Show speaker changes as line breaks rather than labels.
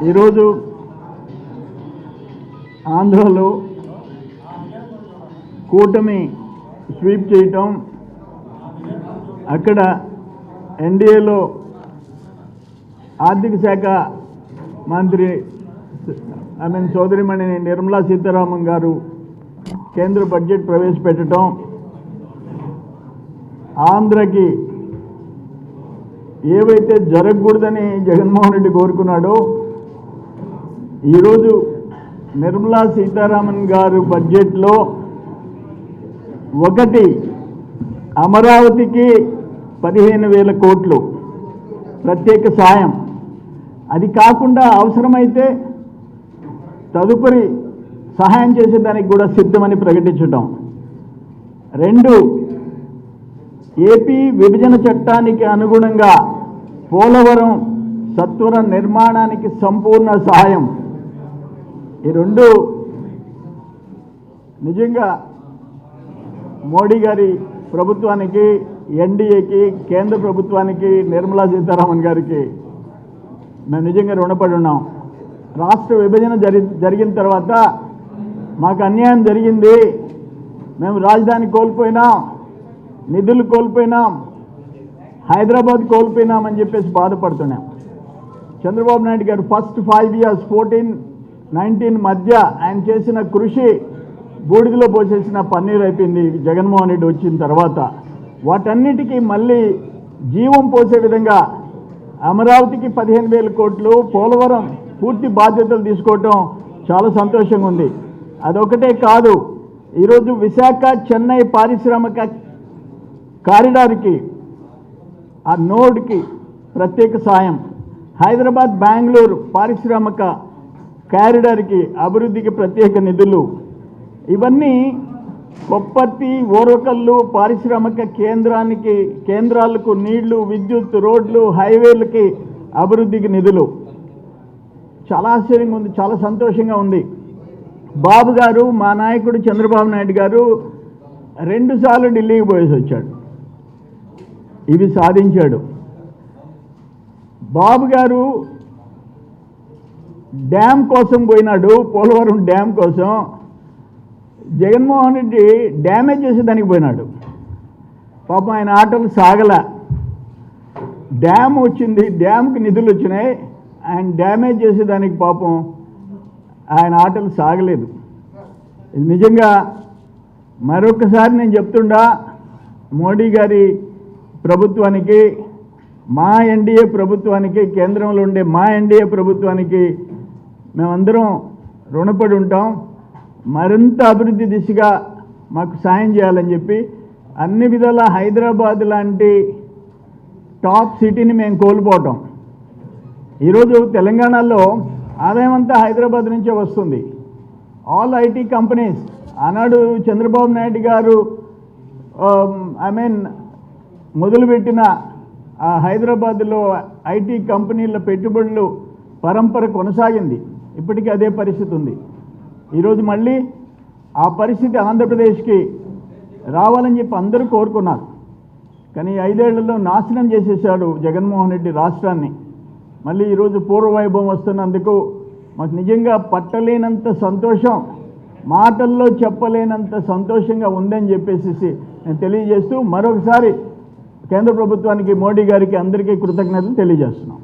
ఈరోజు ఆంధ్రలో కూటమి స్వీప్ చేయటం అక్కడ ఎన్డీఏలో ఆర్థిక శాఖ మంత్రి ఐ మీన్ సోదరిమణి నిర్మలా సీతారామన్ గారు కేంద్ర బడ్జెట్ ప్రవేశపెట్టడం ఆంధ్రకి ఏవైతే జరగకూడదని జగన్మోహన్ రెడ్డి కోరుకున్నాడో ఈరోజు నిర్మలా సీతారామన్ గారు బడ్జెట్లో ఒకటి అమరావతికి పదిహేను వేల కోట్లు ప్రత్యేక సాయం. అది కాకుండా అవసరమైతే తదుపరి సహాయం చేసేదానికి కూడా సిద్ధమని ప్రకటించటం. రెండు ఏపీ విభజన చట్టానికి అనుగుణంగా పోలవరం సత్వర నిర్మాణానికి సంపూర్ణ సహాయం. ఈ రెండు నిజంగా మోడీ గారి ప్రభుత్వానికి ఎన్డీఏకి కేంద్ర ప్రభుత్వానికి నిర్మలా సీతారామన్ గారికి మేము నిజంగా రుణపడి ఉన్నాం. రాష్ట్ర విభజన జరి జరిగిన తర్వాత మాకు అన్యాయం జరిగింది. మేము రాజధాని కోల్పోయినాం నిధులు కోల్పోయినాం హైదరాబాద్ కోల్పోయినామని చెప్పేసి బాధపడుతున్నాం. Chandrababu Naidu garu first five years fourteen nineteen మధ్య ఆయన చేసిన కృషి బూడిదలో పోసేసిన పన్నీర్ అయిపోయింది. జగన్మోహన్ రెడ్డి వచ్చిన తర్వాత వాటన్నిటికీ మళ్ళీ జీవం పోసే విధంగా అమరావతికి పదిహేను వేల కోట్లు పోలవరం పూర్తి బాధ్యతలు తీసుకోవటం చాలా సంతోషంగా ఉంది. అదొకటే కాదు ఈరోజు విశాఖ చెన్నై పారిశ్రామిక కారిడార్కి ఆ నోడ్కి ప్రత్యేక సాయం. హైదరాబాద్ బెంగళూరు పారిశ్రామిక కారిడార్కి అభివృద్ధికి ప్రత్యేక నిధులు. ఇవన్నీ కొప్పర్తి ఓరకల్లు పారిశ్రామిక కేంద్రానికి కేంద్రాలకు నీళ్ళు విద్యుత్ రోడ్లు హైవేలకి అభివృద్ధికి నిధులు. చాలా ఆశ్చర్యంగా ఉంది చాలా సంతోషంగా ఉంది. బాబు గారు మా నాయకుడు చంద్రబాబు నాయుడు గారు రెండుసార్లు ఢిల్లీకి పోయేసి వచ్చాడు. ఇవి సాధించాడు. బాబు గారు డ్యామ్ కోసం పోయినాడు పోలవరం డ్యామ్ కోసం. జగన్మోహన్ రెడ్డి డ్యామేజ్ చేసేదానికి పోయినాడు. పాపం ఆయన ఆటలు సాగల. డ్యామ్ వచ్చింది డ్యామ్కి నిధులు వచ్చినాయి. ఆయన డ్యామేజ్ చేసేదానికి పాపం ఆయన ఆటలు సాగలేదు. ఇది నిజంగా మరొకసారి నేను చెప్తుండా మోడీ గారి ప్రభుత్వానికి మా ఎన్డీఏ ప్రభుత్వానికి కేంద్రంలో ఉండే మా ఎన్డీఏ ప్రభుత్వానికి మేమందరం రుణపడి ఉంటాం. మరింత అభివృద్ధి దిశగా మాకు సాయం చేయాలని చెప్పి అన్ని విధాల హైదరాబాద్ లాంటి టాప్ సిటీని మేము కోల్పోవటం ఈరోజు తెలంగాణలో ఆదాయం అంతా హైదరాబాద్ నుంచే వస్తుంది. ఆల్ ఐటీ కంపెనీస్ ఆనాడు చంద్రబాబు నాయుడు గారు um, ఐ మీన్ మొదలుపెట్టిన ఆ హైదరాబాద్లో ఐటీ కంపెనీల పెట్టుబడులు పరంపర కొనసాగింది. ఇప్పటికీ అదే పరిస్థితి ఉంది. ఈరోజు మళ్ళీ ఆ పరిస్థితి ఆంధ్రప్రదేశ్కి రావాలని చెప్పి అందరూ కోరుకున్నారు. కానీ ఐదేళ్ళలో నాశనం చేసేసాడు జగన్మోహన్ రెడ్డి రాష్ట్రాన్ని. మళ్ళీ ఈరోజు పూర్వవైభవం వస్తున్నందుకు మాకు నిజంగా పట్టలేనంత సంతోషం మాటల్లో చెప్పలేనంత సంతోషంగా ఉందని చెప్పేసి నేను తెలియజేస్తూ మరొకసారి కేంద్ర ప్రభుత్వానికి మోడీ గారికి అందరికీ కృతజ్ఞతలు తెలియజేస్తున్నాం.